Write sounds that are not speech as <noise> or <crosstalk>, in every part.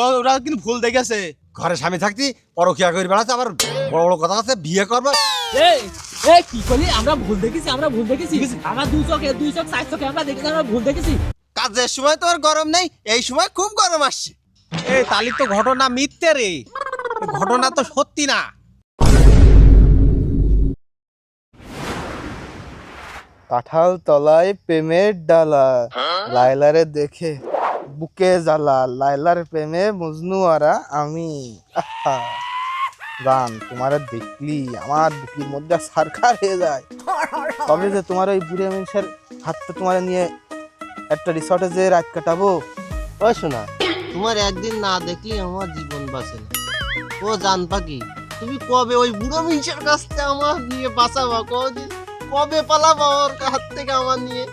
ও ওরা কিন্তু ভুল দেখেছে। ঘরে স্বামী থাকতি পরকিয়া করে বেড়াচ্ছে আবার বড় বড় কথা আছে বিয়ে করবে। এই এই কি করলি? আমরা ভুল দেখেছি আমরা ভুল দেখেছি। আমরা দুই চোখে দুই চোখ চার চোখে আমরা দেখেছি আমরা ভুল দেখেছি। কাজের সময় তো আর গরম নেই এই সময় খুব গরম আসছে। এই তালির তো ঘটনা মিথ্যে রে। ঘটনা তো সত্যি না। কাঁঠাল তলায় প্রেমের ডালা লাইলারে দেখে। বুকে জ্বালা লাইলার প্রেমে মজনু আরা, আমি। গান তোমার দেখলি, আমার বুকের মধ্যে সারখার হয়ে যায়। তবে যে তোমার ওই বুড়ে মানুষের হাতটা তোমার নিয়ে একটা রিসর্টে যে রাত কাটাবো? ও শোনা, তোমার একদিন না দেখলে আমার জীবন বাঁচে না। ও জান পাখি, তুমি কবে ওই বুড়ো মিনসের কাছ থেকে আমার নিয়ে বাঁচাবা? কবে পালাবা ওর হাত থেকে আমার নিয়ে?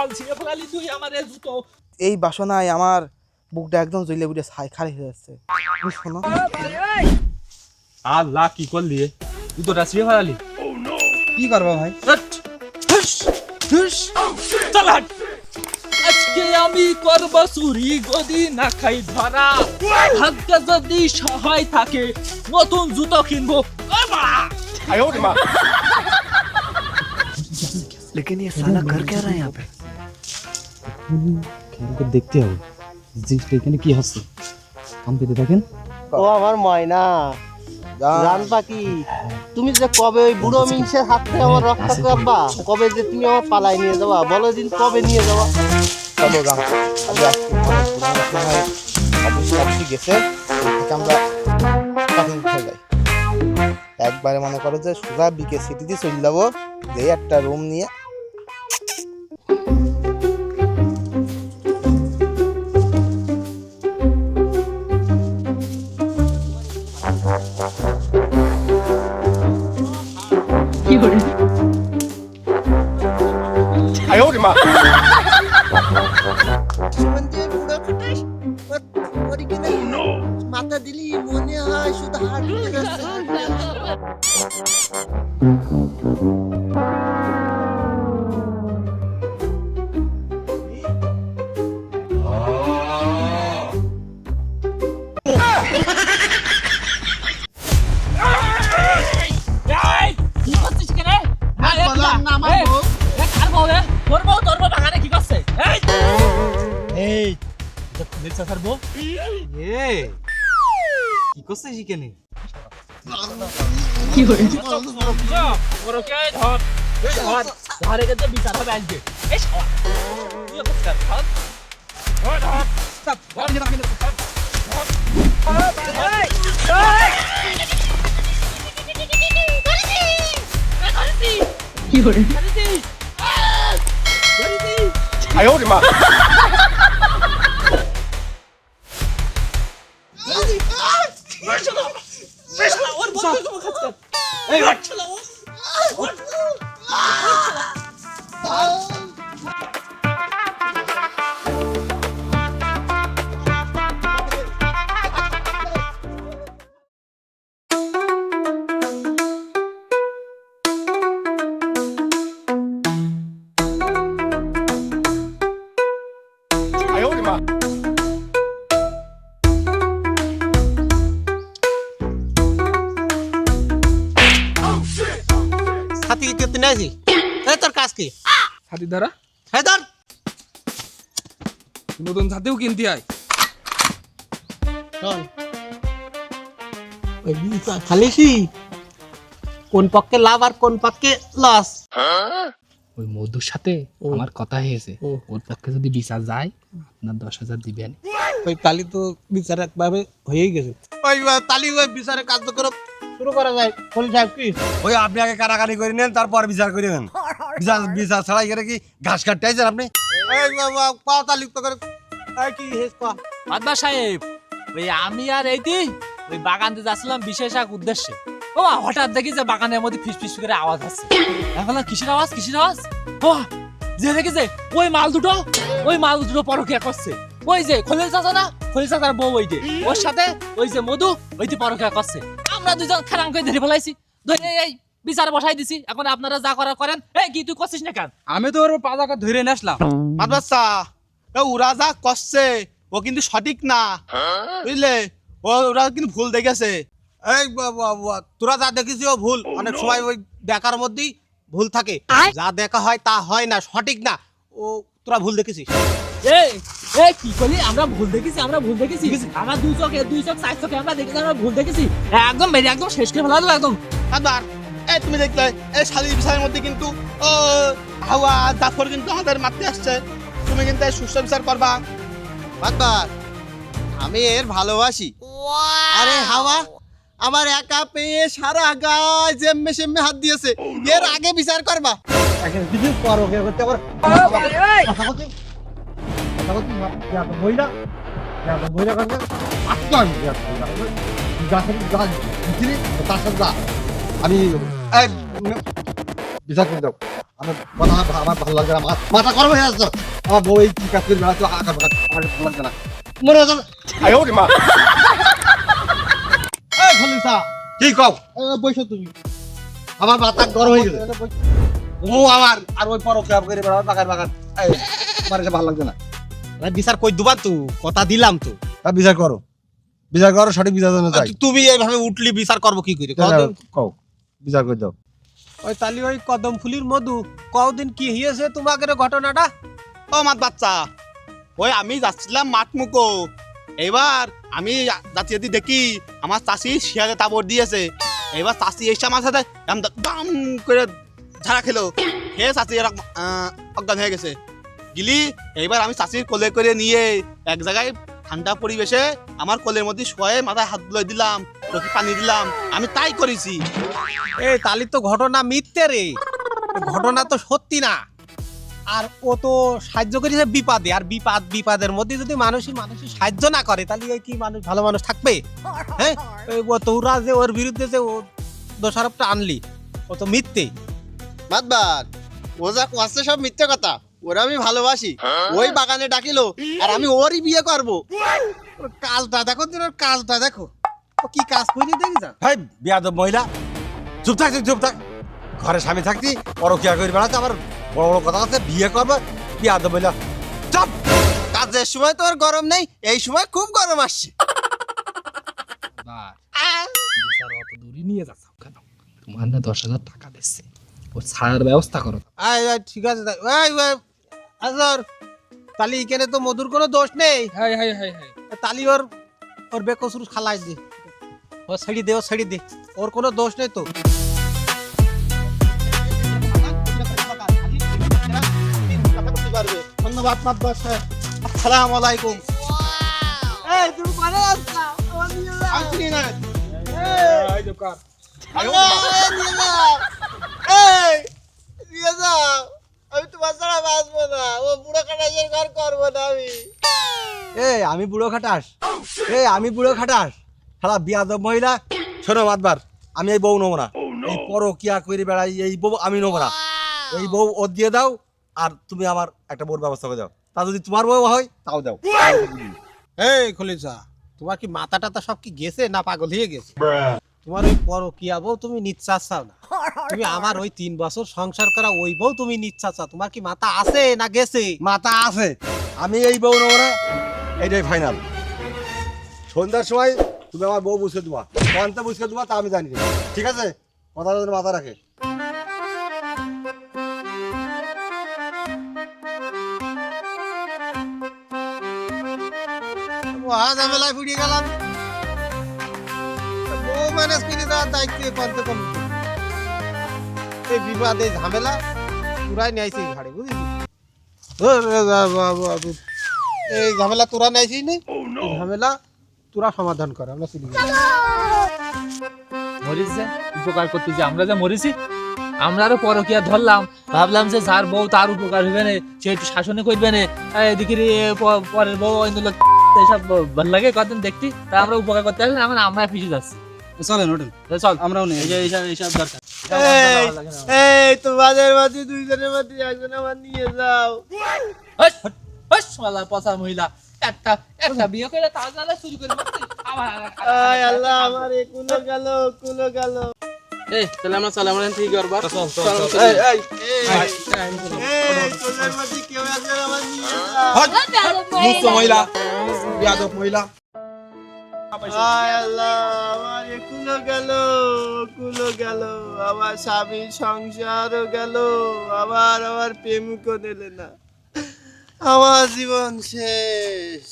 আল্লাহ ছিঁড়ে ফেলালি তুই আমার এই জুতো। এই বাসনায় আমার বুকটা একদম জ্বলে বুড়ে ছাই খালি হয়ে যাচ্ছে। আল্লাহ কি করলি তুই তো রাশিয়ে ফেলালি? কি করব ভাই? আজকে আমি করব চুরি গদি না খাই ধরা। ভাগ্যে যদি সহায় থাকে নতুন জুতো কিনবো। করবা। দেখতে হবে জিনিসটা এখানে কি হচ্ছে। কাম পেতে দেখেন ও আমার ময়না। জান পাখি তুমি যে কবে ওই বুড়ো মিনসের হাত থেকে আমার রক্ষা করবা কবে যে তুমি আমার পালাই নিয়ে যাবা বলো দিন কবে নিয়ে যাবা। চলো অবশ্যই গেছে। আমরা একবারে মনে করো যে সোজা বিকে সিটিতে চলে যাব। যে একটা রুম নিয়ে ফুলের এ কি করছিস এখানে যা, ওরকে ধর। এই ধর, ধরে গেছে বিচার হবে এই শালা, তুই এ করছিস ধর। ধর, ধর। ধর, ধর, ধর। এই, এই। ধরেছি। আহ! ধরেছি। শালা, হাতি করতে নেছি এই তোর কাজ কি? ছাতি দ্বারা হ্যাঁ ধর। নতুন ছাতিও কিনতে শোন ওই বিচার খালিসি কোন পক্ষে লাভ আর কোন পক্ষে লস? ওই মধুর সাথে আমার কথা হয়েছে। ওর পক্ষে যদি বিচার যায় আপনার দশ হাজার দিবেন ওই তালি তো বিচার একভাবে হয়েই গেছে। ওই তালি ওই বিচারে কার্যক্রম শুরু করা যায়। খলি সাহেব কি? ওই আপনি আগে কারাকারি করে নেন তারপর বিচার করে নেন। বিচার বিচার ছাড়া এখানে কি ঘাস কাটতে আইছেন আপনি? এই বাবা পা তালি করে। এই কি হেস পা মাদবা সাহেব ওই আমি আর এইটি ওই বাগান দিয়ে যাচ্ছিলাম বিশেষ এক উদ্দেশ্যে। ও হঠাৎ দেখি যে বাগানের মধ্যে ফিস ফিস করে আওয়াজ হচ্ছে এখন কিসের আওয়াজ কিসের আওয়াজ? ও যে দেখি যে ওই মাল দুটো ওই মাল দুটো পরকিয়া করছে। ওই যে খলিল চাচা না খলিল চাচার বউ ওই যে ওর সাথে ওই যে মধু ওই যে পরকিয়া করছে। আমরা দুজন খারাম করে ধরে ফেলাইছি। ধরে এই বিচার বসাই দিছি। এখন আপনারা যা করার করেন। এই কি তুই করছিস না কেন? আমি তো ওর পাজাকে ধরে নিয়ে আসলাম। মাদ্রাসা ও ওরা যা করছে ও কিন্তু সঠিক না। বুঝলে? ও ওরা কিন্তু ভুল দেখেছে। এই তোরা যা দেখেছি ও ভুল। অনেক সময় ওই দেখার মধ্যেই ভুল থাকে। যা দেখা হয় তা হয় না সঠিক না। ও তোরা ভুল দেখেছিস? এই এই কি করলি? আমরা ভুল দেখেছি আমরা ভুল দেখেছি। আমার দুই চোখে দুই চোখ চার চোখে আমরা দেখেছি আমরা ভুল দেখেছি। একদম একদম শেষ করে ফেলা দেবো একদম। আবার এই তুমি দেখলে এই শালি বিচারের মধ্যে কিন্তু ও হাওয়া জাফর কিন্তু আমাদের মারতে আসছে। তুমি কিন্তু এই সুস্থ বিচার করবা। বাদবার আমি এর ভালোবাসি। আরে হাওয়া আমার একা পেয়ে সারা গায়ে জেম্মে সেম্মে হাত দিয়েছে। এর আগে বিচার করবা। এখন করো করতে আবার তো বইলা করবে আসলাম তার সাথে। আমি বিচার করে দাও আমার কথা আমার ভালো লাগছে না মাথা গরম হয়ে আসছে আমার বউ এই কাজ করে বেড়াচ্ছে আকার বাকার আমার ভালো লাগছে না মনে হচ্ছে আয় ওরে মা এই খলিফা কি কও বৈশো তুমি আমার মাথা গরম হয়ে গেছে ও আমার আর ওই পরক করে বেড়াবার বাগান বাগান আমার ভালো লাগছে না বিচার কই দুবার তো? কথা দিলাম তো। বিচার করো। বিচার করো সঠিক বিচার জন্য চাই তুমি এইভাবে উঠলি বিচার করব কি করে? কও বিচার করে দাও। ওই তালি ওই কদম ফুলির মধু কদিন কি হয়েছে তোমাকে ঘটনাটা? ও মাত বাচ্চা ওই আমি যাচ্ছিলাম মাঠ মুখো এবার আমি যাচ্ছি যদি দেখি আমার চাষি শিয়ালে তাবর দিয়েছে। এবার চাষি এসে আমার সাথে দাম করে ঝাড়া খেলো। <coughs> খেয়ে চাষি এরকম অজ্ঞান হয়ে গেছে। গিলি, এইবার আমি চাষির কোলে করে নিয়ে এক জায়গায় ঠান্ডা পরিবেশে আমার কোলের মধ্যে শোয়ে মাথায় হাত বুলাই দিলাম, চোখে পানি দিলাম, আমি তাই করেছি। এই তালি তো ঘটনা মিথ্যে রে। ঘটনা তো সত্যি না। আর ও তো সাহায্য করেছে বিপাদে, আর বিপাদ, বিপাদের মধ্যে যদি মানুষই মানুষই সাহায্য না করে, তাহলে কি মানুষ, ভালো মানুষ থাকবে? হ্যাঁ? তোরা যে ওর বিরুদ্ধে যে ও দোষারোপটা আনলি, ও তো মিথ্যে। বাদবার ও যা সব মিথ্যে কথা। ওরা আমি ভালোবাসি। ওই বাগানে ডাকিলো আর আমি ওরই বিয়ে করব। ওর কাজটা দেখো তোর ওর কাজটা দেখো। ও কি কাজ করি দেখি যা। ভাই বিয়াদব মহিলা। চুপ থাক চুপ থাক। ঘরে স্বামী থাকতি পরকিয়া করে বেড়াতে আবার বড় বড় কথা আছে বিয়ে করবে। বিয়াদব মহিলা চুপ! কাজের সময় তো আর গরম নেই এই সময় খুব গরম আসছে। বিচার অত দূরই নিয়ে যাচ্ছ কেন? তোমার না দশ হাজার টাকা দিচ্ছে। ও ছাড়ার ব্যবস্থা করো। ঠিক আছে আজর তালি এখানে তো মধুর কোনো দোষ নেই। Hi hi hi hi. তালি ওর ওর বেকসুর খালাই দে। ও ছেড়ি দে ও ছেড়ি দে। ওর কোনো দোষ নেই তো। ধন্যবাদ মাতবার সাহেব আসসালামু আলাইকুম। এই তুমি পারে আসছো আমার নিয়ে যাও। আমি চিনি এই নিয়ে যাও। এই নিয়ে যাও। আমি তোমার ছাড়া বাঁচবো না। ও বুড়ো কাটাসের ঘর করব না আমি। এই আমি বুড়ো খাটাস। এই আমি বুড়ো খাটাস। সারা বিয়াদব মহিলা। শোনো মাতবার আমি এই বউ নেব না। এই পরকিয়া করে বেড়াই এই বউ আমি নেব না। এই বউ ও দিয়ে দাও আর তুমি আমার একটা বউর ব্যবস্থা করে দাও। তা যদি তোমার বউ হয় তাও দাও। এই খলিসা তোমার কি মাথা টাতা সব কি গেছে না পাগল হয়ে গেছে? তোমার ওই পর কি বউ তুমি নিচ্ছা চাও না। তুমি আমার ওই তিন বছর সংসার করা ওই বউ তুমি নিচ্ছা চাও তোমার কি মাথা আছে না গেছে? মাথা আছে। আমি এই বউ নেব না এইটাই ফাইনাল সন্ধ্যার সময় তুমি আমার বউ বুঝকে দেবা। কোনটা বুঝকে দেবা তা আমি জানি না। ঠিক আছে? কথা যেন মাথা রাখে। মহা ঝামেলায় ফুরিয়ে গেলাম। বউ ম্যানেজ করে দেওয়ার দায়িত্ব পারতে কম। এই বিবাদে ঝামেলা তোরাই নিয়েছিস ঘাড়ে বুঝলি? এই ঝামেলা তোরা নিয়েছিস নি? ঝামেলা তোরা সমাধান কর আমরা চলে মরিস? যে উপকার করতে যে আমরা যে মরেছি? আমরা আরও পরকিয়া ধরলাম। ভাবলাম যে যার বউ তার উপকার হইবে না সে একটু শাসনে করবে না। এদিকে পরের বউ অন্য লোক এসব ভালো লাগে কদিন দেখতি। তা আমরা উপকার করতে আসলে আমরা আমরা ফিসে যাচ্ছি। চলেন ওঠেন। চল। আমরাও নেই এইসব এইসব দরকার। এই এই তোমাদের মধ্যে দুইজনের মধ্যে একজন আমার নিয়ে যাও। হস হস শালা পচা মহিলা। একটা একটা বিয়ে করে তার জ্বালা চুরি করে মারছে। আবার আর একটা- আয় আল্লাহ আমার এ কুলো গেল কুলো গেল। এই তাহলে আমরা চলে আমরা ঠিক করব এই এই। এই তোদের মধ্যে কেউ একজন আমার নিয়ে যা। মুক্ত মহিলা বিয়াদব মহিলা। আল্লাহ আমার এগুলো গেল ওগুলো গেল। আমার স্বামী সংসারও গেল আবার আমার প্রেমিকও দিলে না। আমার জীবন শেষ।